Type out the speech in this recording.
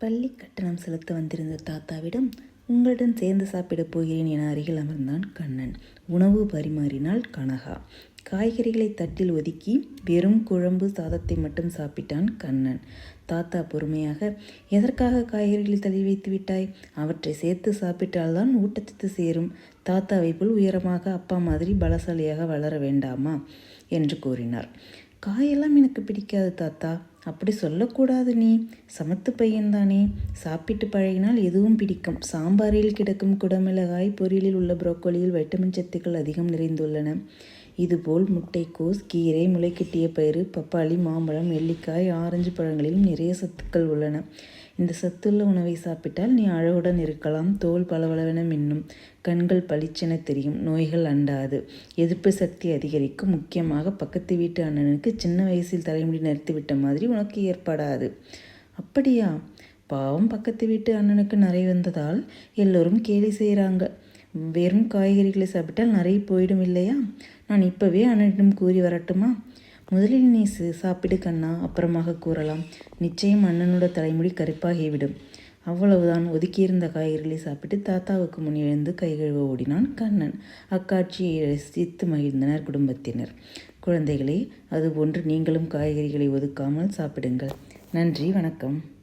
பள்ளி கட்டணம் செலுத்த வந்திருந்த தாத்தாவிடம் உங்களுடன் சேர்ந்து சாப்பிடப் போகிறேன் என அருகில் அமர்ந்தான் கண்ணன். உணவு பரிமாறினாள் கனகா. காய்கறிகளை தட்டில் ஒதுக்கி வெறும் குழம்பு சாதத்தை மட்டும் சாப்பிட்டான் கண்ணன். தாத்தா பொறுமையாக எதற்காக காய்கறிகளை தள்ளி வைத்து விட்டாய்? அவற்றை சேர்த்து சாப்பிட்டால்தான் ஊட்டச்சத்து சேரும். தாத்தாவை போல் உயரமாக அப்பா மாதிரி பலசாலியாக வளர வேண்டாமா? என்று கூறினார். காயெல்லாம் எனக்கு பிடிக்காது தாத்தா. அப்படி சொல்லக்கூடாது நீ. சமத்து பையன்தானே. சாப்பிட்டு பழகினால் எதுவும் பிடிக்கும். சாம்பாரில் கிடக்கும் குடமிளகாய் பொரியலில் உள்ள புரோக்கோலியில் வைட்டமின் சத்துக்கள் அதிகம் நிறைந்துள்ளன. இதுபோல் முட்டைக்கோஸ் கீரை முளைக்கட்டிய பயிறு பப்பாளி மாம்பழம் நெல்லிக்காய் ஆரஞ்சு பழங்களிலும் நிறைய சத்துக்கள் உள்ளன. இந்த சத்துள்ள உணவை சாப்பிட்டால் நீ அழகுடன் இருக்கலாம். தோல் பளபளவென மின்னும். கண்கள் பளிச்சென தெரியும். நோய்கள் அண்டாது. எதிர்ப்பு சக்தி அதிகரிக்கும். முக்கியமாக பக்கத்து வீட்டு அண்ணனுக்கு சின்ன வயசில் தலைமுடி நிறுத்திவிட்ட மாதிரி உனக்கு ஏற்படாது. அப்படியா? பாவம் பக்கத்து வீட்டு அண்ணனுக்கு நிறை வந்ததால் எல்லோரும் கேலி செய்கிறாங்க வெறும் காய்கறிகளை சாப்பிட்டால் நிறைய போயிடும் இல்லையா? நான் இப்போவே அண்ணனிடம் கூறி வரட்டுமா? முதலில் நீ சாப்பிடு கண்ணா அப்புறமாக கூறலாம். நிச்சயம் அண்ணனோட தலைமுடி கருப்பாகிவிடும். அவ்வளவுதான். ஒதுக்கியிருந்த காய்கறிகளை சாப்பிட்டு தாத்தாவுக்கு முன் எழுந்து கை கழுவ ஓடினான் கண்ணன். அக்காட்சியை ரசித்து மகிழ்ந்தனர் குடும்பத்தினர். குழந்தைகளே அதுபோன்று நீங்களும் காய்கறிகளை ஒதுக்காமல் சாப்பிடுங்கள். நன்றி வணக்கம்.